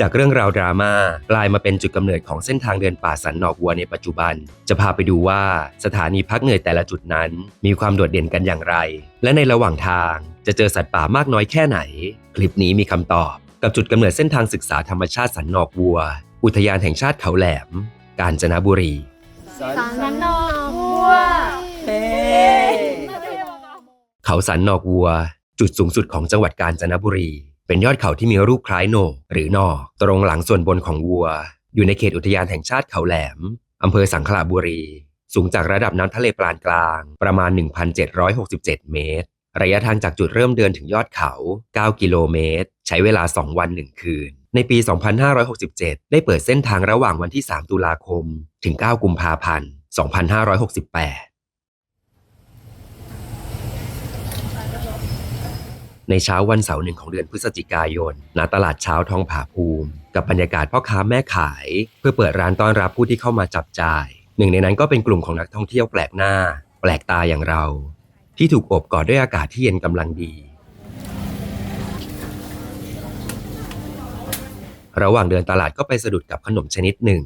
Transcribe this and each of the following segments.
จากเรื่องราวดราม่ากลายมาเป็นจุดกำเนิดของเส้นทางเดินป่าสันนอกวัวในปัจจุบัน จะพาไปดูว่าสถานีพักเหนื่อยแต่ละจุดนั้น มีความโดดเด่นกันอย่างไร และในระหว่างทางจะเจอสัตว์ป่ามากน้อยแค่ไหน คลิปนี้มีคำตอบ กับจุดกำเนิดเส้นทางศึกษาธรรมชาติสันนอกวัว อุทยานแห่งชาติเขาแหลม กาญจนบุรีสันนอกวัวเขาสันนอกวัว จุดสูงสุดของจังหวัดกาญจนบุรี เป็นยอดเขาที่มีรูปคล้ายโหนกหรือนอตรงหลังส่วนบนของวัว อยู่ในเขตอุทยานแห่งชาติเขาแหลมอำเภอสังขละบุรี สูงจากระดับน้ำทะเลปานกลางประมาณ 1,767 เมตร ระยะทางจากจุดเริ่มเดินถึงยอดเขา 9 กิโลเมตร ใช้เวลา 2 วัน 1 คืน ในปี 2567 ได้เปิดเส้นทางระหว่างวันที่ 3 ตุลาคม ถึง 9 กุมภาพันธ์ 2568 ในเช้าวันเสาร์หนึ่งของเดือนพฤศจิกายนณตลาดเช้าทองผาภูมิ กับบรรยากาศพ่อค้าแม่ขาย เพื่อเปิดร้านต้อนรับผู้ที่เข้ามาจับจ่าย หนึ่งในนั้นก็เป็นกลุ่มของนักท่องเที่ยวแปลกหน้า แปลกตาอย่างเรา ที่ถูกอบกอดด้วยอากาศที่เย็นกำลังดี ระหว่างเดินตลาดก็ไปสะดุดกับขนมชนิดหนึ่ง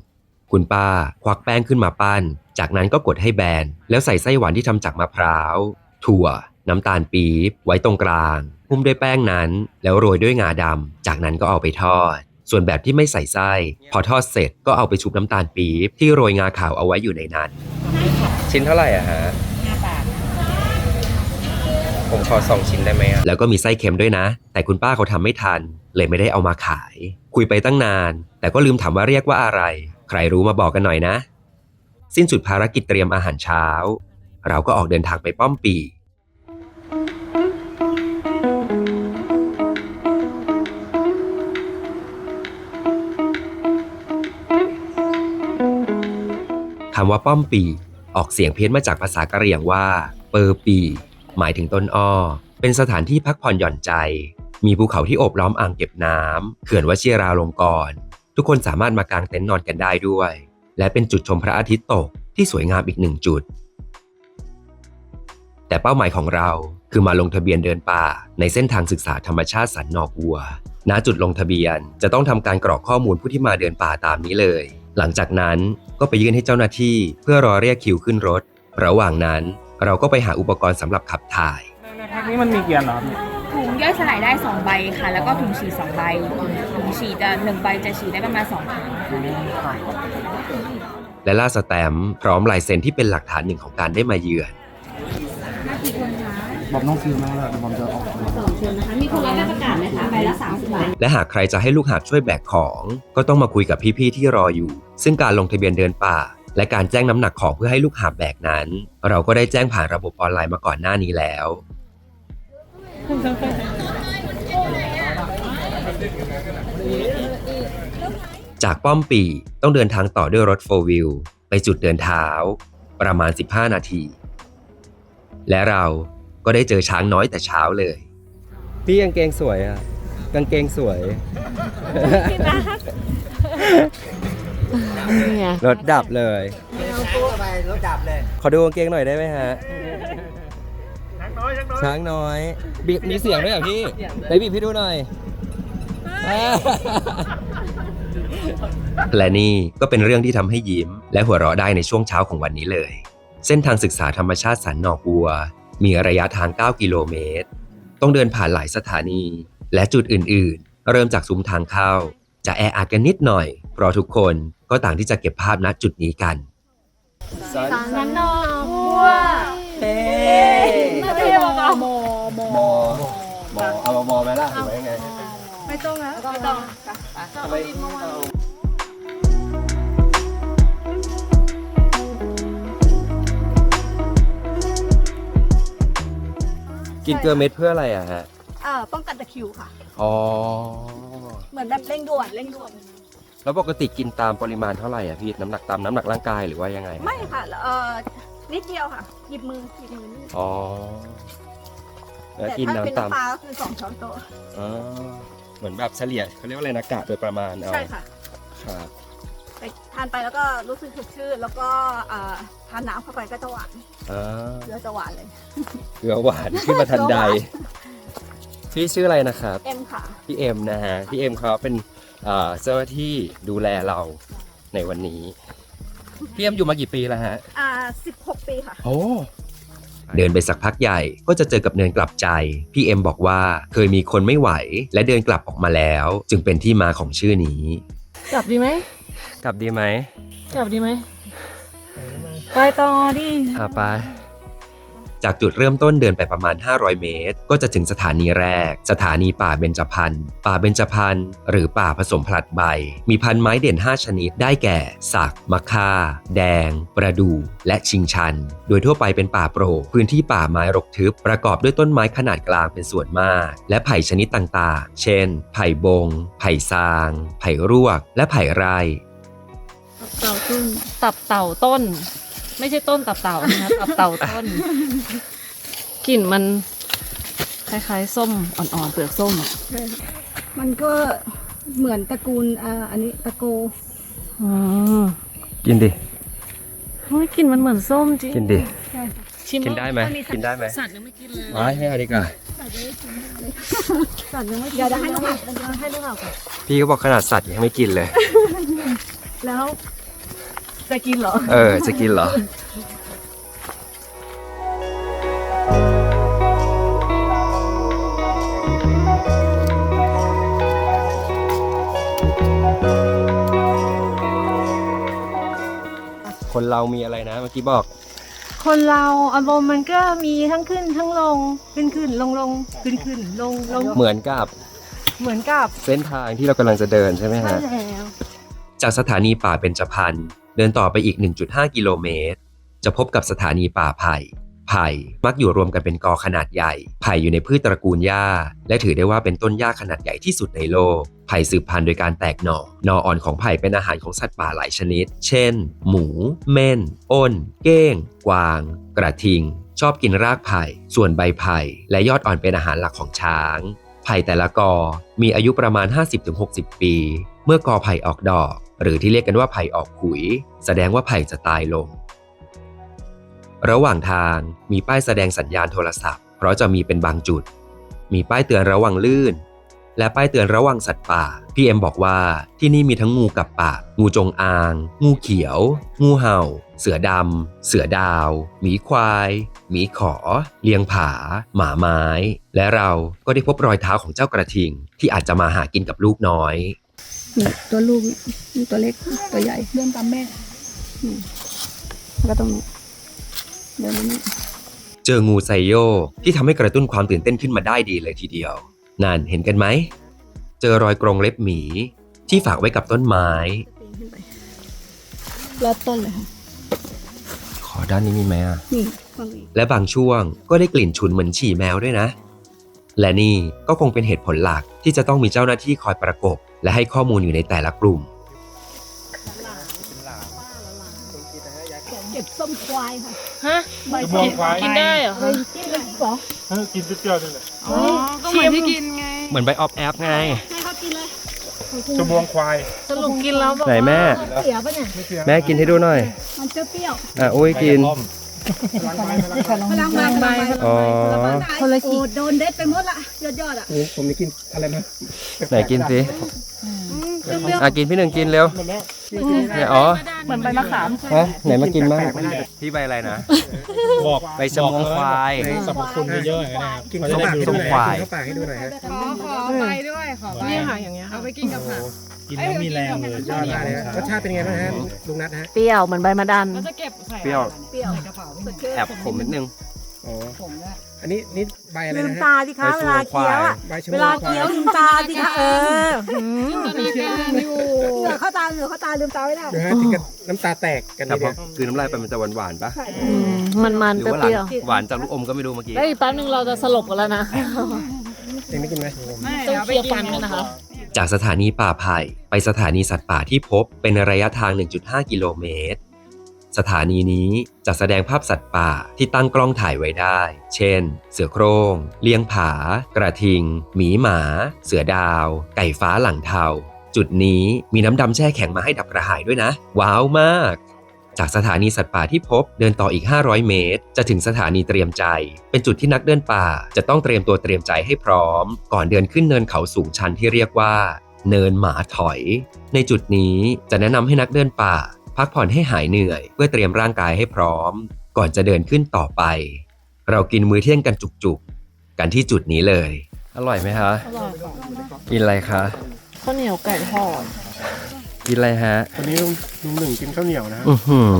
คุณป้าควักแป้งขึ้นมาปั้น จากนั้นก็กดให้แบนแล้วใส่ไส้หวานที่ทำจากมะพร้าวถั่ว น้ำตาลปี๊บไว้ตรงกลาง หุ้มด้วยแป้งนั้น แล้วโรยด้วยงาดำ จากนั้นก็เอาไปทอด ส่วนแบบที่ไม่ใส่ไส้ พอทอดเสร็จก็เอาไปชุบน้ำตาลปี๊บที่โรยงาขาวเอาไว้อยู่ในนั้น ชิ้นเท่าไหร่อะฮะผมขอสองชิ้นได้ไหมแล้วก็มีไส้เค็มด้วยนะ แต่คุณป้าเขาทำไม่ทัน เลยไม่ได้เอามาขาย คุยไปตั้งนาน แต่ก็ลืมถามว่าเรียกว่าอะไร ใครรู้มาบอกกันหน่อยนะ สิ้นสุดภารกิจเตรียมอาหารเช้า เราก็ออกเดินทางไปป้อมปี คำว่าป้อมปีออกเสียงเพี้ยนมาจากภาษากะเหรี่ยงว่า เปอร์ปี หมายถึงต้นอ้อ เป็นสถานที่พักผ่อนหย่อนใจ มีภูเขาที่โอบล้อมอ่างเก็บน้ำเขื่อนวชิราลงกรณ์ทุกคนสามารถมากางเต็นท์นอนกันได้ด้วย และเป็นจุดชมพระอาทิตย์ตกที่สวยงามอีกหนึ่งจุด แต่เป้าหมายของเราคือมาลงทะเบียนเดินป่า ในเส้นทางศึกษาธรรมชาติสันนอกวัว ณ จุดลงทะเบียนจะต้องทำการกรอกข้อมูลผู้ที่มาเดินป่าตามนี้เลย หลังจากนั้นก็ไปยื่นให้เจ้าหน้าที่เพื่อรอเรียกคิวขึ้นรถ ระหว่างนั้นเราก็ไปหาอุปกรณ์สำหรับขับถ่าย ในแพ็คนี้มันมีเกียร์เหรอครับเนี่ยถุงย่อยสลายได้ 2 ใบค่ะ แล้วก็ถุงฉี่2ใบ ถุงฉี่จะ1ใบจะฉี่ได้ประมาณ2ครั้งค่ะและล่าสแตมป์พร้อมลายเซ็นที่เป็นหลักฐานหนึ่งของการได้มาเยือน บอมต้องซื้อมาแล้วบอมจะออก สองเชิญนะคะมี คนรับใบประกาศไหมคะใบละสามสิบบาท และหากใครจะให้ลูกหาบช่วยแบกของ ก็ต้องมาคุยกับพี่ๆที่รออยู่ ซึ่งการลงทะเบียนเดินป่า และการแจ้งน้ำหนักของเพื่อให้ลูกหาบแบกนั้น เราก็ได้แจ้งผ่านระบบออนไลน์มาก่อนหน้านี้แล้ว จากป้อมปีต้องเดินทางต่อด้วยรถโฟวิลไปจุดเดินเท้า ประมาณ 15 นาที และเราก็ได้เจอช้างน้อยแต่เช้าเลย พี่กางเกงสวยอะกางเกงสวยรถดับเลยรถดับเลยขอดูกางเกงหน่อยได้ไหมฮะช้างน้อยบีบมีเสียงด้วยเหรอพี่ไหนบีบพี่ดูหน่อย และนี่ก็เป็นเรื่องที่ทำให้ยิ้ม และหัวเราะได้ในช่วงเช้าของวันนี้เลย เส้นทางศึกษาธรรมชาติสันนอกวัว มีระยะทาง 9 กิโลเมตร ต้องเดินผ่านหลายสถานี และจุดอื่นๆ เริ่มจากซุ้มทางเข้า จะแออัดกันนิดหน่อย เพราะทุกคนก็ต่างที่จะเก็บภาพณจุดนี้กันสันนอกวัวเฮ้ไม่ใช่มอมอมอมอมอเอามอไหมล่ะหรือว่ายังไง ไม่ต้องแล้วไม่ต้องทำไม กินเกลือเม็ดเพื่ออะไรอะฮะอ่าป้องกันตะคริวค่ะ อ๋อ เหมือนแบบเร่งด่วนเร่งด่วน แล้วปกติกินตามปริมาณเท่าไหร่อะพี่ น้ำหนักตามน้ำหนักร่างกายหรือว่ายังไง ไม่ค่ะ เอ่อ นิดเดียวค่ะ หยิบมือหยิบมือนิดอ๋อ แล้วแต่กินถ้าเป็นน้ำตามน้ำปลาก็คือสองช้อนโต๊ะอ๋อเหมือนแบบเฉลี่ยเขาเรียกว่าอะไรนะกะโดยประมาณเอาใช่ค่ะ ครับไป ทานไปแล้วก็รู้สึกสดชื่นแล้วก็อ่าทานน้ำเข้าไปก็จะหวานอ่าเรือจะหวานเลย เกลือหวานขึ้นมาทันใดเกลือหวพี่ชื่ออะไรนะครับ เอ็มค่ะ พี่เอ็มนะฮะ พี่เอ็มเขาเป็นเอ่อเจ้าหน้าที่ดูแลเราในวันนี้ พี่เอ็มอยู่มากี่ปีแล้วฮะ อ่าสิบหกปีค่ะ โอ้เดินไปสักพักใหญ่ก็จะเจอกับเนินกลับใจ พี่เอ็มบอกว่าเคยมีคนไม่ไหว และเดินกลับออกมาแล้ว จึงเป็นที่มาของชื่อนี้ กลับดีไหม กลับดีไหมกลับดีไหมไปต่อดิอะไปจากจุดเริ่มต้นเดินไปประมาณ 500 เมตร ก็จะถึงสถานีแรก สถานีป่าเบญจพรรณป่าเบญจพรรณหรือป่าผสมผลัดใบ มีพันไม้เด่น 5 ชนิด ได้แก่ สัก มะค่า แดง ประดู่และชิงชัน โดยทั่วไปเป็นป่าโปร่งพื้นที่ป่าไม้รกทึบ ประกอบด้วยต้นไม้ขนาดกลางเป็นส่วนมาก และไผ่ชนิดต่างๆ เช่น ไผ่บง ไผ่ซาง ไผ่รวก และไผ่ไร่ เต่าต้นตับเต่าต้น ไม่ใช่ต้นตับเต่านะคะตับเต่าต้นกลิ่นมันคล้ายๆส้มอ่อนๆเปลือกส้มอะมันก็เหมือนตระกูลอ่าอันนี้ตะโกอืมกินดิเฮ้ยกลิ่นมันเหมือนส้มจริงกินดิชิมกินได้ไหมกินได้ไหมสัตว์ยังไม่กินเลยไม่ให้เอาดีกว่าสัตว์ยังไม่กินเดี๋ยวจะให้น้องหให้มักให้ลูกเอาก่อนพี่ก็บอกขนาดสัตว์ยังไม่กินเลย แล้ว จะกินเหรอ เออ จะกินเหรอ คนเรามีอะไรนะเมื่อกี้บอก คนเราอารมณ์มันก็มีทั้งขึ้นทั้งลง ขึ้นขึ้นลงลงขึ้นขึ้นลงลงเหมือนกับเหมือนกับเส้นทางที่เรากำลังจะเดินใช่ไหมใช่ฮะ แล้ว จากสถานีป่าเบญจพรรณเดินต่อไปอีก 1.5 กิโลเมตร จะพบกับสถานีป่าไผ่ ไผ่มักอยู่รวมกันเป็นกอขนาดใหญ่ ไผ่อยู่ในพืชตระกูลหญ้า และถือได้ว่าเป็นต้นหญ้าขนาดใหญ่ที่สุดในโลก ไผ่สืบพันธุ์โดยการแตกหน่อ หน่ออ่อนของไผ่เป็นอาหารของสัตว์ป่าหลายชนิด เช่น หมู เม่น อ้น เก้ง กวาง กระทิง ชอบกินรากไผ่ ส่วนใบไผ่ และยอดอ่อนเป็นอาหารหลักของช้าง ไผ่แต่ละกอ มีอายุประมาณ 50-60 ปี เมื่อกอไผ่ออกดอก หรือที่เรียกกันว่าไผ่ออกขุย แสดงว่าไผ่จะตายลง ระหว่างทางมีป้ายแสดงสัญญาณโทรศัพท์ เพราะจะมีเป็นบางจุด มีป้ายเตือนระวังลื่น และป้ายเตือนระวังสัตว์ป่า พี่เอ็มบอกว่าที่นี่มีทั้งงูกับปาก งูจงอาง งูเขียว งูเห่า เสือดำ เสือดาว หมีควายหมีขอ เลียงผา หมาไม้ และเราก็ได้พบรอยเท้าของเจ้ากระทิง ที่อาจจะมาหากินกับลูกน้อย นี่ตัวลูกนี่ตัวเล็กตัวใหญ่เดินตามแม่อืมแล้วก็ตรงนี้เดินมานี่เจองูไซโยกที่ทำให้กระตุ้นความตื่นเต้นขึ้นมาได้ดีเลยทีเดียว นั่นเห็นกันไหม เจอรอยกรงเล็บหมี ที่ฝากไว้กับต้นไม้ ปีนขึ้นไปรอบต้นเลยค่ะขอด้านนี้มีไหมอะ นี่ฝั่งนี้และบางช่วงก็ได้กลิ่นฉุนเหมือนฉี่แมวด้วยนะ และนี่ก็คงเป็นเหตุผลหลักที่จะต้องมีเจ้าหน้าที่คอยประกบ และให้ข้อมูลอยู่ในแต่ละกลุ่ม เก็บส้มควายค่ะฮะใบกระบองควายกินได้เหรอเฮ้ยกินเลยเหรอเออกินเปรี้ยวๆนี่แหละอ๋อก็เหมือนที่กินไง เหมือนใบออฟแอปไง ให้เขากินเลยกระบองควายสรุปกินแล้วบอกไหนแม่ เสียปะเนี่ยไม่เสียแม่กินให้ดูหน่อย มันเปรี้ยวอะอุ้ยกินๆ พลังใบพลังใบอ๋อ คนละขีดโดนเด็ดไปหมดละยอดยอดๆอะผมจะกินอะไรนะไหนกินสิอะกินพี่หนึ่งกินเร็วหมดแล้วเนี่ยอ๋อเหมือนใบมะขามฮะไหนมากินบ้างพี่ใบอะไรนะบอกใบชะมวงควายสรรพคุณเยอะๆนะครับกินข้าวปากส้ม ควายปากให้ดูหน่อยฮะขอขอไปด้วยขอไปนี่ค่ะอย่างเงี้ยเอาค่ะไปกินกับผัก กินแล้วมีแรงเลยยอดมากเลยรสชาติเป็นไงบ้างฮะลุงนัทฮะเปรี้ยวเหมือนใบมะดันก็จะเก็บใส่เปรี้ยว เปรี้ยวใส่กระเป๋าสดชื่นแอบขมนิดนึง อ๋อผมเนี่ยอันนี้นี่ใบอะไรลืมนะฮะตาสิคะเวลาเคี้ยวอะ ใบชะมเววลางควาเคี้ยยวลืมตาสิคะเออหืมเหนือเข้าตาเหนือเข้าตาลืมตาไม่ได้ดูฮะถึงกับน้ำตาแตกกันแต่เลยพอเนี่ยคือน้ำลายไปมันจะหวานๆปะมันมันหรือๆว่าเปรี้ยวหวานจากลูกอมก็ไม่รู้เมื่อกี้ๆแล้วอีกแป๊บนึงเราจะสลบกันแล้วนะ เองไม่กินไหม ไม่ต้องเดี๋ยวเคลียร์ฟันกันนะคะ จากสถานีป่าไผ่ไปสถานีสัตว์ป่าที่พบเป็นระยะทาง 1.5 กิโลเมตร สถานีนี้จะแสดงภาพสัตว์ป่าที่ตั้งกล้องถ่ายไว้ได้ เช่น เสือโครง่ง เลียงผา กระทิง หมีหมา เสือดาว ไก่ฟ้าหลังเทา จุดนี้มีน้ำดำแช่แข็งมาให้ดับกระหายด้วยนะ ว้าวมาก จากสถานีสัตว์ป่าที่พบเดินต่ออีก 500 เมตร จะถึงสถานีเตรียมใจ เป็นจุดที่นักเดินป่า จะต้องเตรียมตัวเตรียมใจให้พร้อม ก่อนเดินขึ้นเนินเขาสูงชันที่เรียกว่า เนินหมาถอย ในจุดนี้จะแนะนำให้นักเดินป่า พักผ่อนให้หายเหนื่อย เพื่อเตรียมร่างกายให้พร้อม ก่อนจะเดินขึ้นต่อไป เรากินมื้อเที่ยงกันจุกๆ กันที่จุดนี้เลย อร่อยไหมคะอร่อยค่ะกินอะไรคะข้าวเหนียวไก่ทอด กินอะไรฮะ วันนี้ลุงลุงหนึ่งกินข้าวเหนียวนะฮะ อือหือ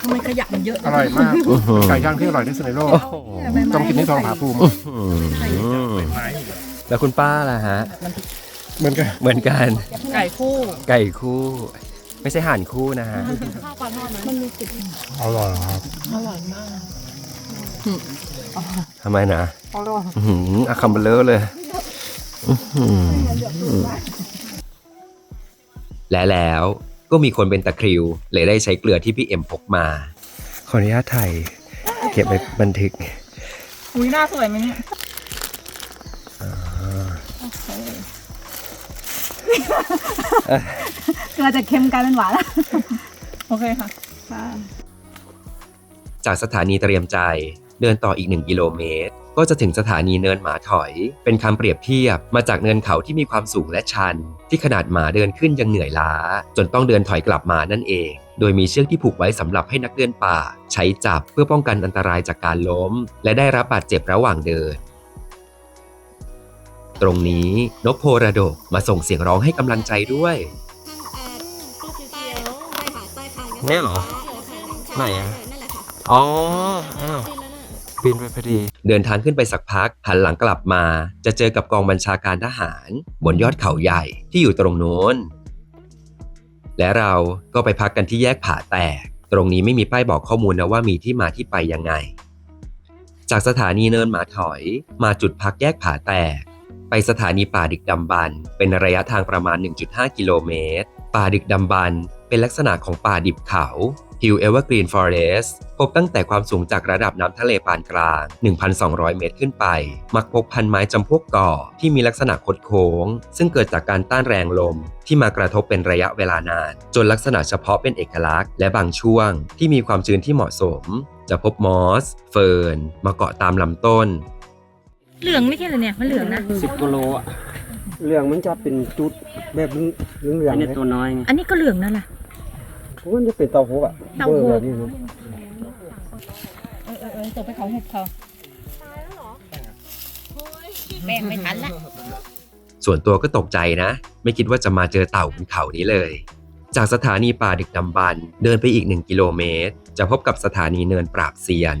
ทำไมขยะมันเยอะอร่อยมากอื้อหือ ไก่ย่างที่อร่อยที่สุดในโลกโอ้โหต้องกินที่ทองผาภูมิอืมแล้วคุณป้าล่ะฮะ เหมือนกัน เหมือนกัน ไก่คู่ไก่คู่ ไม่ใช่ห่านคู่นะฮะ อร่อยครับ ทำไมนะอร่อยอื้อหืออาคัมเบลเลอร์เลยอื้อหือ และแล้วก็มีคนเป็นตะคริว เลยได้ใช้เกลือที่พี่เอ็มพกมา ขออนุญาตถ่ายเก็บไปบันทึกอุ้ยหน้าสวยไหมเนี่ยเกลือจะเค็มกลายเป็นหวานแล้วโอเคค่ะ จากสถานีเตรียมใจเดินต่ออีก1กิโลเมตร ก็จะถึงสถานีเนินหมาถอย เป็นคำเปรียบเทียบมาจากเนินเขาที่มีความสูงและชัน ที่ขนาดหมาเดินขึ้นยังเหนื่อยล้า จนต้องเดินถอยกลับมานั่นเอง โดยมีเชือกที่ผูกไว้สำหรับให้นักเดินป่า ใช้จับเพื่อป้องกันอันตรายจากการล้ม และได้รับบาดเจ็บระหว่างเดินตรงนี้นพโพระดกมาส่งเสียงร้องให้กำลังใจด้วย เนี่ยเหรอ ไหนอะอ๋อ อ้าว บินไปพอดี เดินทางขึ้นไปสักพักหันหลังกลับมา จะเจอกับกองบัญชาการทหาร บนยอดเขาใหญ่ที่อยู่ตรงโน้น และเราก็ไปพักกันที่แยกผาแตก ตรงนี้ไม่มีป้ายบอกข้อมูลนะว่ามีที่มาที่ไปยังไง จากสถานีเนินหมาถอย มาจุดพักแยกผาแตก ไปสถานีป่าดึกดำบรรเป็นระยะทางประมาณ 1.5 กิโลเมตร ป่าดึกดำบรรเป็นลักษณะของป่าดิบเขา Hill Evergreen Forest พบตั้งแต่ความสูงจากระดับน้ำทะเลปานกลาง 1,200 เมตรขึ้นไป มักพบพันไม้จำพวกก่อที่มีลักษณะคดโค้ง ซึ่งเกิดจากการต้านแรงลมที่มากระทบเป็นระยะเวลานาน จนลักษณะเฉพาะเป็นเอกลักษณ์ และบางช่วงที่มีความชื้นที่เหมาะสม จะพบมอส เฟิร์น มาเกาะตามลำต้น เหลืองไม่ใช่เหรอเนี่ย มันเหลืองนะ สิบกิโลอะเรื่องมันจะเป็นจุดแบบเหลืองเหลืองๆเลยตัวน้อยอันนี้ก็เหลืองนั่นแหละ มันจะเป็นเตาหูอะเตาหูบอร์แบบนี้นะเออเออเออตกไปเขาหุบเขาแม่งไม่ทันละส่วนตัวก็ตกใจนะ ไม่คิดว่าจะมาเจอเต่าบนเขานี้เลย จากสถานีป่าดึกดำบรรพ์เดินไปอีก 1 กิโลเมตร จะพบกับสถานีเนินปราบเซียน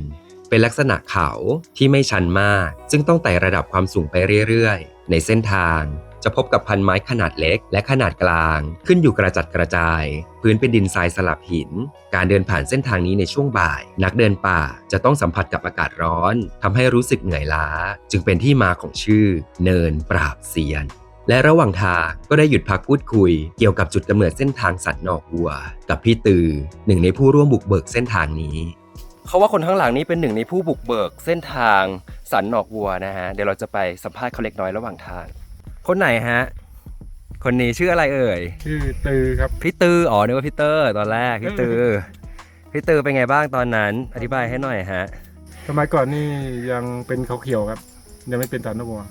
เป็นลักษณะเขาที่ไม่ชันมาก ซึ่งต้องไต่ระดับความสูงไปเรื่อยๆ ในเส้นทาง จะพบกับพันไม้ขนาดเล็ก และขนาดกลาง ขึ้นอยู่กระจัดกระจาย พื้นเป็นดินทรายสลับหิน การเดินผ่านเส้นทางนี้ในช่วงบ่าย นักเดินป่าจะต้องสัมผัสกับอากาศร้อนทำให้รู้สึกเหนื่อยล้า จึงเป็นที่มาของชื่อ เนินปราบเซียนและระหว่างทางก็ได้หยุดพักพูดคุย เกี่ยวกับจุดกำเนิดเส้นทางสันนอกวัว กับพี่ตือ หนึ่งในผู้ร่วมบุกเบิกเส้นทางนี้ เขาว่าคนข้างหลังนี้เป็นหนึ่งในผู้บุกเบิกเส้นทางสันนอกวัวนะฮะเดี๋ยวเราจะไปสัมภาษณ์เขาเล็กน้อยระหว่างทาง คนไหนฮะ คนนี้ชื่ออะไรเอ่ย ชื่อตือครับ พี่ตือ อ๋อนึกว่าพี่เตอร์ตอนแรกพี่ตือ พี่ตือเป็นไงบ้างตอนนั้น อธิบายให้หน่อยฮะ สมัยก่อนนี่ยังเป็นเขาเขียวครับ ยังไม่เป็นสันนบัว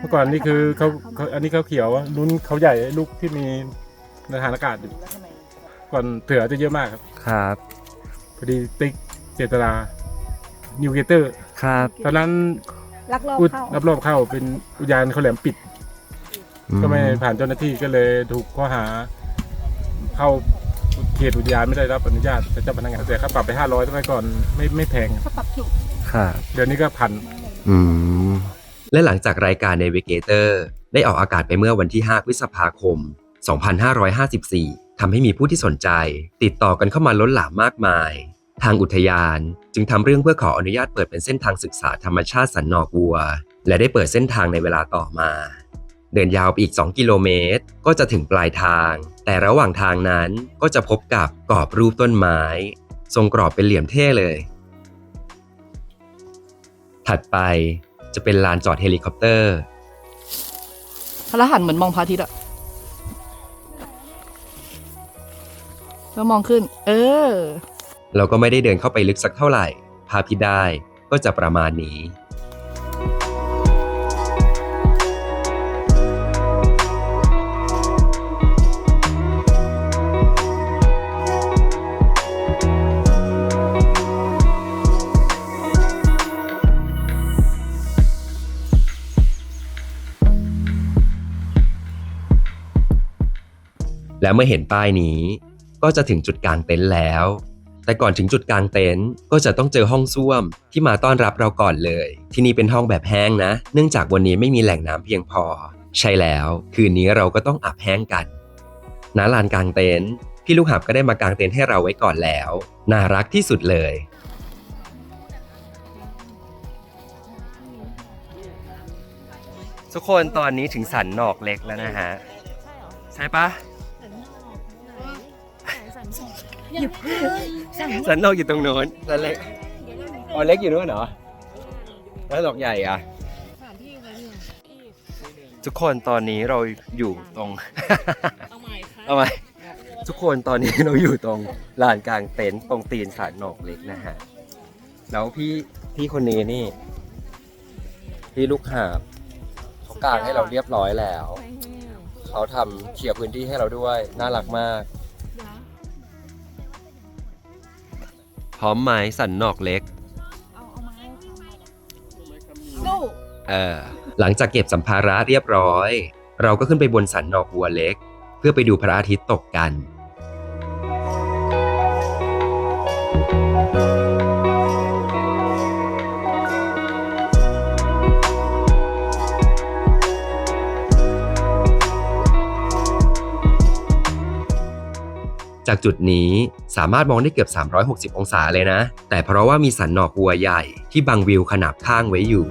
เมื่อก่อนนี่คือเขาเขาอันนี้เขาเขียวลุ้นเขาใหญ่ลูกที่มีในทางอากาศอยู่ก่อนเถือจะเยอะมากครับ ครับ พอดีติ๊กเจตนานิวเกเตอร์ ครับ ตอนนั้นลักลอบอุดเข้ารับรอบเข้าเป็นอุทยานเขาแหลมปิด ก็ไม่ผ่านเจ้าหน้าที่ก็เลยถูกข้อหา เข้าเขตอุทยานไม่ได้รับอนุญาตจากเจ้าพนักงานแต่ค่าปรับไปห้าร้อยสมัยก่อนไม่ไม่แพงเขาปรับถูกครับเดี๋ยวนี้ก็พันอืม และหลังจากรายการ Navigator ได้ออกอากาศไปเมื่อวันที่ 5 พฤษภาคม 2554 ทำให้มีผู้ที่สนใจ ติดต่อกันเข้ามาล้นหลามมากมาย ทางอุทยานจึงทำเรื่องเพื่อขออนุญาตเปิดเป็นเส้นทางศึกษาธรรมชาติสันนอกวัว และได้เปิดเส้นทางในเวลาต่อมา เดินยาวไปอีก 2 กิโลเมตร ก็จะถึงปลายทาง แต่ระหว่างทางนั้นก็จะพบกับกรอบรูปต้นไม้ ทรงกรอบเป็นเหลี่ยมเท่เลย ถัดไปจะเป็นลานจอดเฮลิคอปเตอร์แล้วหันเหมือนมองพระอาทิตย์อะแล้วมองขึ้น เออ เราก็ไม่ได้เดินเข้าไปลึกสักเท่าไหร่ ภาพที่ได้ก็จะประมาณนี้ และเมื่อเห็นป้ายนี้ ก็จะถึงจุดกลางเต็นท์แล้ว แต่ก่อนถึงจุดกลางเต็นท์ก็จะต้องเจอห้องส้วมที่มาต้อนรับเราก่อนเลย ที่นี่เป็นห้องแบบแห้งนะ เนื่องจากวันนี้ไม่มีแหล่งน้ำเพียงพอ ใช่แล้ว คืนนี้เราก็ต้องอาบแห้งกันณลานกลางเต็นท์พี่ลูกหาบก็ได้มากางเต็นท์ให้เราไว้ก่อนแล้ว น่ารักที่สุดเลยทุกคนตอนนี้ถึงสันนอกเล็กแล้วนะฮะ ใช่ปะ สันนอกอยู่ตรงโน้นสันเล็กอ๋อเล็กอยู่นู้นเหรอแล้วดอกใหญ่อะทุกคนตอนนี้เราอยู่ตรงเอาใหม่ค่ะเอาไหมทุกคนตอนนี้เราอยู่ตรงลานกลางเต็นท์ตรงตีนสันนอกเล็กนะฮะแล้วพี่พี่คนนี้นี่ พี่ลูกหาบเขากางให้เราเรียบร้อยแล้ว เขาทำเคลียพื้นที่ให้เราด้วย น่ารักมาก พร้อมไหมสันนอกเล็กเออหลังจากเก็บสัมภาระเรียบร้อย เราก็ขึ้นไปบนสันนอกวัวเล็ก เพื่อไปดูพระอาทิตย์ตกกัน จากจุดนี้สามารถมองได้เกือบ 360 องศาเลยนะ แต่เพราะว่ามีสันนอกวัวใหญ่ที่บังวิวขนาบข้างไว้อยู่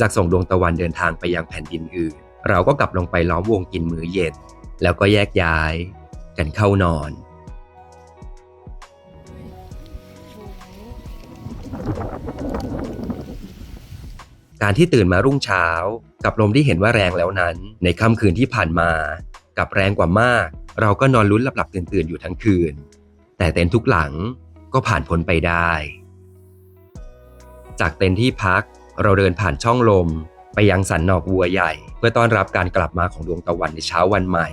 จากส่งดวงตะวันเดินทางไปยังแผ่นดินอื่น เราก็กลับลงไปล้อมวงกินมื้อเย็น แล้วก็แยกย้ายกันเข้านอนการที่ตื่นมารุ่งเช้า กับลมที่เห็นว่าแรงแล้วนั้น ในค่ำคืนที่ผ่านมา กับแรงกว่ามาก เราก็นอนลุ้นหลับๆตื่นๆอยู่ทั้งคืน แต่เต็นท์ทุกหลังก็ผ่านพ้นไปได้ จากเต็นท์ที่พัก เราเดินผ่านช่องลม ไปยังสันนอกวัวใหญ่ เพื่อต้อนรับการกลับมาของดวงตะวันในเช้าวันใหม่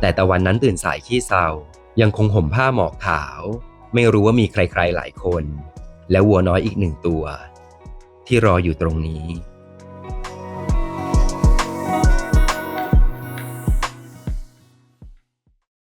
แต่ตะวันนั้นตื่นสายขี้เศร้า ยังคงห่มผ้าหมอกขาว ไม่รู้ว่ามีใครๆหลายคน และวัวน้อยอีกหนึ่งตัว ที่รออยู่ตรงนี้